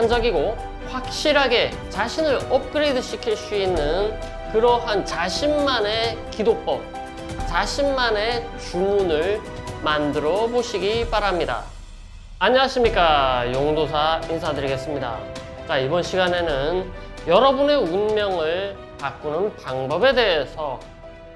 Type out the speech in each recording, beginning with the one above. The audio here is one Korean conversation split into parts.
생산적이고 확실하게 자신을 업그레이드 시킬 수 있는 그러한 자신만의 기도법, 자신만의 주문을 만들어 보시기 바랍니다. 안녕하십니까. 용도사 인사드리겠습니다. 자, 이번 시간에는 여러분의 운명을 바꾸는 방법에 대해서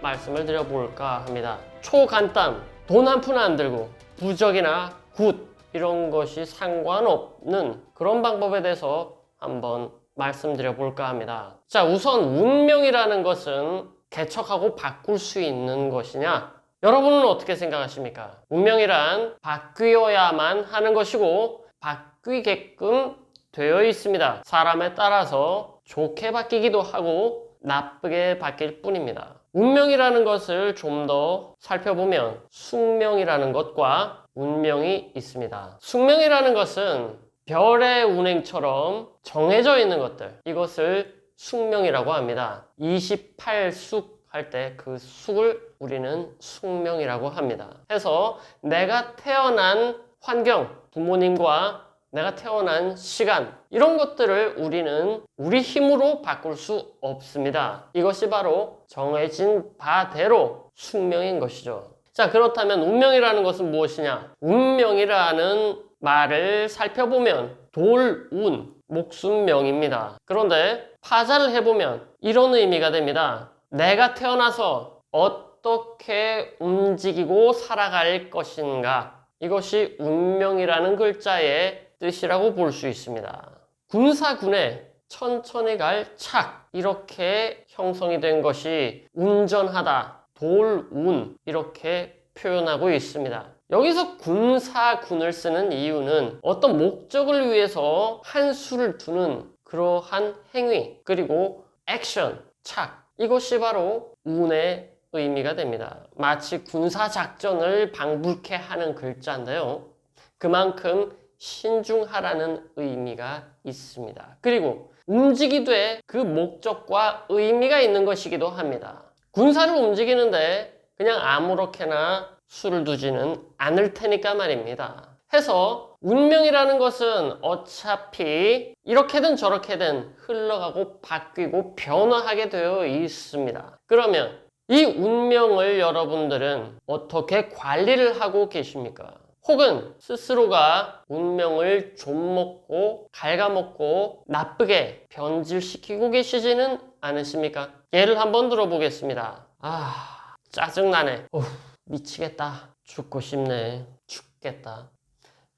말씀을 드려볼까 합니다. 초간단, 돈 한 푼 안 들고 부적이나 굿 이런 것이 상관없는 그런 방법에 대해서 한번 말씀드려 볼까 합니다. 자, 우선 운명이라는 것은 개척하고 바꿀 수 있는 것이냐? 여러분은 어떻게 생각하십니까? 운명이란 바뀌어야만 하는 것이고 바뀌게끔 되어 있습니다. 사람에 따라서 좋게 바뀌기도 하고 나쁘게 바뀔 뿐입니다. 운명이라는 것을 좀 더 살펴보면 숙명이라는 것과 운명이 있습니다. 숙명이라는 것은 별의 운행처럼 정해져 있는 것들 이것을 숙명이라고 합니다. 28숙 할 때 그 숙을 우리는 숙명이라고 합니다. 해서 내가 태어난 환경, 부모님과 내가 태어난 시간 이런 것들을 우리는 우리 힘으로 바꿀 수 없습니다. 이것이 바로 정해진 바대로 숙명인 것이죠. 자 그렇다면 운명이라는 것은 무엇이냐? 운명이라는 말을 살펴보면 돌운 목숨명입니다. 그런데 파자를 해보면 이런 의미가 됩니다. 내가 태어나서 어떻게 움직이고 살아갈 것인가 이것이 운명이라는 글자의 뜻이라고 볼 수 있습니다. 군사군에 천천히 갈 착 이렇게 형성이 된 것이 운전하다, 돌운 이렇게 표현하고 있습니다. 여기서 군사군을 쓰는 이유는 어떤 목적을 위해서 한 수를 두는 그러한 행위 그리고 액션, 착 이것이 바로 운의 의미가 됩니다. 마치 군사작전을 방불케 하는 글자인데요. 그만큼 신중하라는 의미가 있습니다. 그리고 움직이되 그 목적과 의미가 있는 것이기도 합니다. 군사를 움직이는데 그냥 아무렇게나 수를 두지는 않을 테니까 말입니다. 해서 운명이라는 것은 어차피 이렇게든 저렇게든 흘러가고 바뀌고 변화하게 되어 있습니다. 그러면 이 운명을 여러분들은 어떻게 관리를 하고 계십니까? 혹은 스스로가 운명을 좀먹고 갉아먹고 나쁘게 변질시키고 계시지는 않으십니까? 예를 한번 들어보겠습니다. 아, 짜증나네. 어후, 미치겠다. 죽고 싶네. 죽겠다.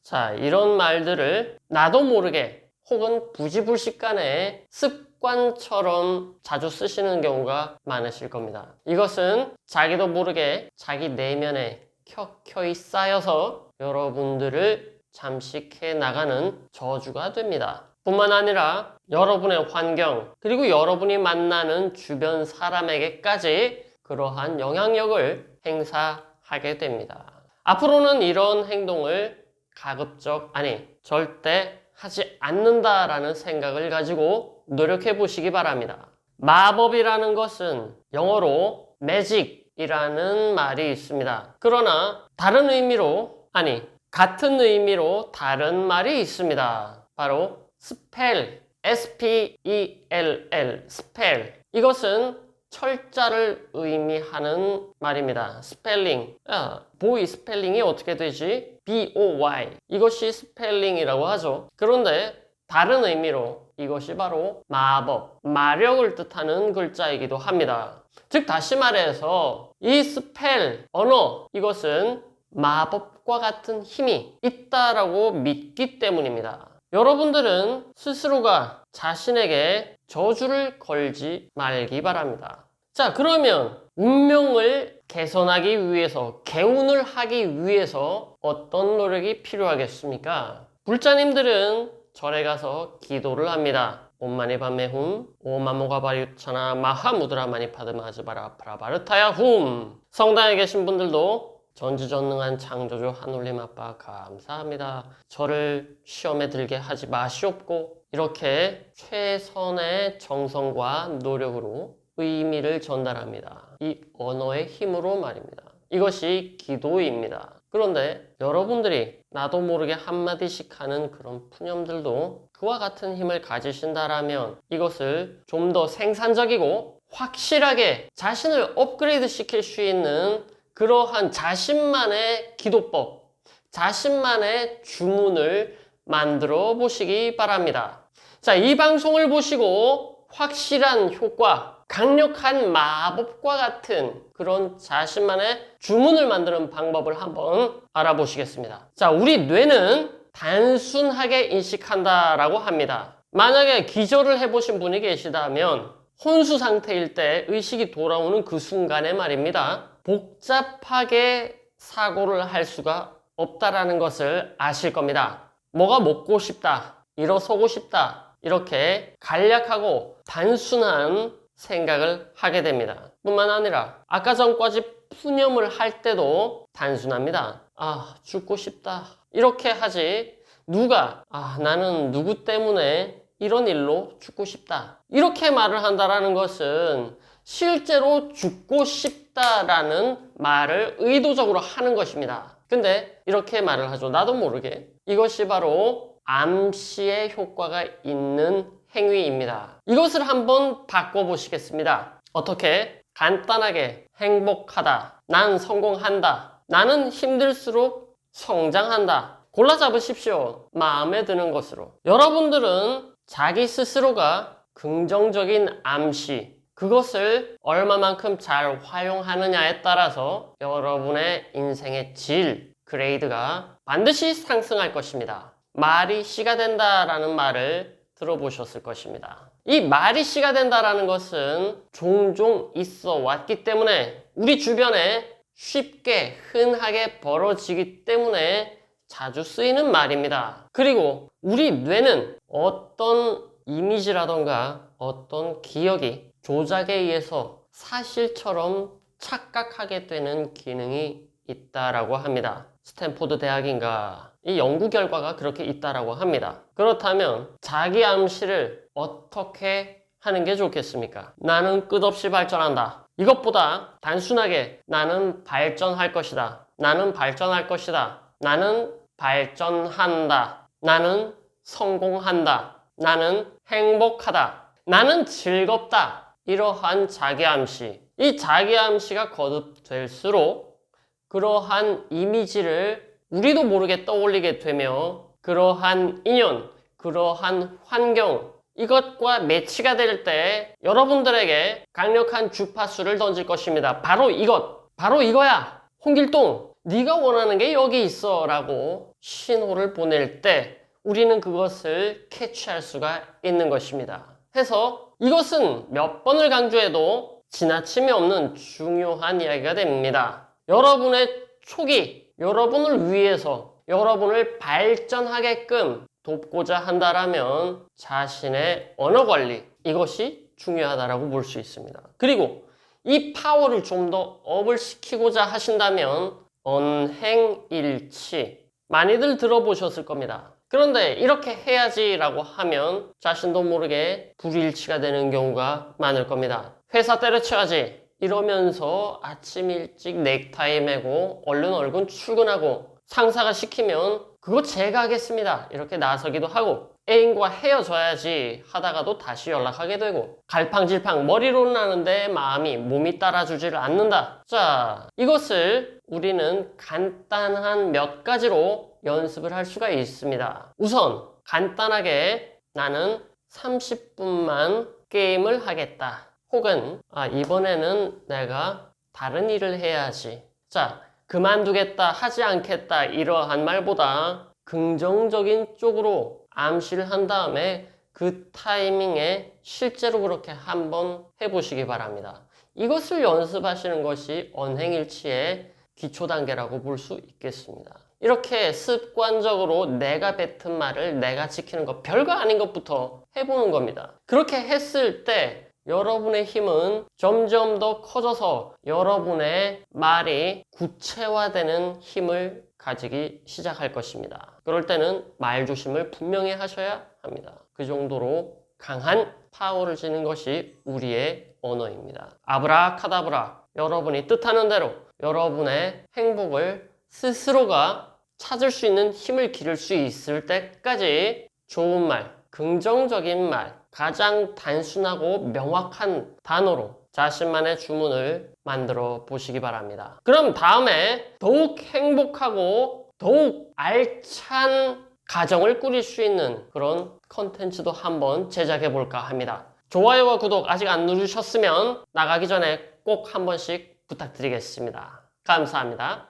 자, 이런 말들을 나도 모르게 혹은 부지불식간에 습관처럼 자주 쓰시는 경우가 많으실 겁니다. 이것은 자기도 모르게 자기 내면에 켜켜이 쌓여서 여러분들을 잠식해 나가는 저주가 됩니다. 뿐만 아니라 여러분의 환경, 그리고 여러분이 만나는 주변 사람에게까지 그러한 영향력을 행사하게 됩니다. 앞으로는 이런 행동을 가급적, 아니, 절대 하지 않는다라는 생각을 가지고 노력해 보시기 바랍니다. 마법이라는 것은 영어로 magic이라는 말이 있습니다. 그러나 다른 의미로, 아니, 같은 의미로 다른 말이 있습니다. 바로 스펠, S-P-E-L-L, 스펠. 이것은 철자를 의미하는 말입니다. 스펠링. 야, 보이 스펠링이 어떻게 되지? B-O-Y. 이것이 스펠링이라고 하죠. 그런데 다른 의미로 이것이 바로 마법, 마력을 뜻하는 글자이기도 합니다. 즉, 다시 말해서 이 스펠, 언어, 이것은 마법과 같은 힘이 있다라고 믿기 때문입니다. 여러분들은 스스로가 자신에게 저주를 걸지 말기 바랍니다. 자, 그러면 운명을 개선하기 위해서, 개운을 하기 위해서 어떤 노력이 필요하겠습니까? 불자님들은 절에 가서 기도를 합니다. 옴마니 밤메훔 오마모가 바리우차나 마하무드라 마니 파드마즈바라 프라바르타야 훔 성당에 계신 분들도 전지전능한 창조주 하늘님 아빠 감사합니다. 저를 시험에 들게 하지 마시옵고 이렇게 최선의 정성과 노력으로 의미를 전달합니다. 이 언어의 힘으로 말입니다. 이것이 기도입니다. 그런데 여러분들이 나도 모르게 한마디씩 하는 그런 푸념들도 그와 같은 힘을 가지신다라면 이것을 좀 더 생산적이고 확실하게 자신을 업그레이드 시킬 수 있는 그러한 자신만의 기도법, 자신만의 주문을 만들어 보시기 바랍니다. 자, 이 방송을 보시고 확실한 효과, 강력한 마법과 같은 그런 자신만의 주문을 만드는 방법을 한번 알아보시겠습니다. 자, 우리 뇌는 단순하게 인식한다라고 합니다. 만약에 기절을 해보신 분이 계시다면 혼수 상태일 때 의식이 돌아오는 그 순간에 말입니다. 복잡하게 사고를 할 수가 없다라는 것을 아실 겁니다. 뭐가 먹고 싶다, 일어서고 싶다, 이렇게 간략하고 단순한 생각을 하게 됩니다. 뿐만 아니라 아까 전까지 푸념을 할 때도 단순합니다. 아, 죽고 싶다. 이렇게 하지. 누가, 아, 나는 누구 때문에 이런 일로 죽고 싶다. 이렇게 말을 한다라는 것은 실제로 죽고 싶다라는 말을 의도적으로 하는 것입니다. 근데 이렇게 말을 하죠. 나도 모르게. 이것이 바로 암시의 효과가 있는 행위입니다. 이것을 한번 바꿔보시겠습니다. 어떻게? 간단하게 행복하다. 난 성공한다. 나는 힘들수록 성장한다. 골라 잡으십시오. 마음에 드는 것으로. 여러분들은 자기 스스로가 긍정적인 암시, 그것을 얼마만큼 잘 활용하느냐에 따라서 여러분의 인생의 질, 그레이드가 반드시 상승할 것입니다. 말이 씨가 된다라는 말을 들어보셨을 것입니다. 이 말이 씨가 된다라는 것은 종종 있어 왔기 때문에 우리 주변에 쉽게 흔하게 벌어지기 때문에 자주 쓰이는 말입니다. 그리고 우리 뇌는 어떤 이미지라던가 어떤 기억이 조작에 의해서 사실처럼 착각하게 되는 기능이 있다라고 합니다. 스탠포드 대학인가 이 연구 결과가 그렇게 있다라고 합니다. 그렇다면 자기 암시를 어떻게 하는 게 좋겠습니까? 나는 끝없이 발전한다. 이것보다 단순하게 나는 발전할 것이다. 나는 발전할 것이다. 나는 발전한다. 나는 성공한다. 나는 행복하다. 나는 즐겁다. 이러한 자기암시. 이 자기암시가 거듭될수록 그러한 이미지를 우리도 모르게 떠올리게 되며 그러한 인연, 그러한 환경, 이것과 매치가 될 때 여러분들에게 강력한 주파수를 던질 것입니다. 바로 이것, 바로 이거야. 홍길동, 네가 원하는 게 여기 있어 라고 신호를 보낼 때 우리는 그것을 캐치할 수가 있는 것입니다. 해서 이것은 몇 번을 강조해도 지나침이 없는 중요한 이야기가 됩니다. 여러분의 촉이 여러분을 위해서 여러분을 발전하게끔 돕고자 한다라면 자신의 언어 관리 이것이 중요하다라고 볼 수 있습니다. 그리고 이 파워를 좀 더 업을 시키고자 하신다면 언행일치 많이들 들어보셨을 겁니다. 그런데 이렇게 해야지라고 하면 자신도 모르게 불일치가 되는 경우가 많을 겁니다. 회사 때려쳐야지 이러면서 아침 일찍 넥타이 매고 얼른 얼른 출근하고 상사가 시키면 그거 제가 하겠습니다. 이렇게 나서기도 하고 애인과 헤어져야지 하다가도 다시 연락하게 되고 갈팡질팡 머리로 나는데 마음이 몸이 따라주지를 않는다. 자, 이것을 우리는 간단한 몇 가지로 연습을 할 수가 있습니다. 우선 간단하게 나는 30분만 게임을 하겠다. 혹은 아, 이번에는 내가 다른 일을 해야지. 자, 그만두겠다, 하지 않겠다 이러한 말보다 긍정적인 쪽으로 암시를 한 다음에 그 타이밍에 실제로 그렇게 한번 해보시기 바랍니다. 이것을 연습하시는 것이 언행일치의 기초 단계라고 볼 수 있겠습니다. 이렇게 습관적으로 내가 뱉은 말을 내가 지키는 것 별거 아닌 것부터 해보는 겁니다. 그렇게 했을 때 여러분의 힘은 점점 더 커져서 여러분의 말이 구체화되는 힘을 가지기 시작할 것입니다. 그럴 때는 말 조심을 분명히 하셔야 합니다. 그 정도로 강한 파워를 지는 것이 우리의 언어입니다. 아브라카다브라. 여러분이 뜻하는 대로 여러분의 행복을 스스로가 찾을 수 있는 힘을 기를 수 있을 때까지 좋은 말, 긍정적인 말, 가장 단순하고 명확한 단어로 자신만의 주문을 만들어 보시기 바랍니다. 그럼 다음에 더욱 행복하고 더욱 알찬 가정을 꾸릴 수 있는 그런 컨텐츠도 한번 제작해 볼까 합니다. 좋아요와 구독 아직 안 누르셨으면 나가기 전에 꼭 한 번씩 부탁드리겠습니다. 감사합니다.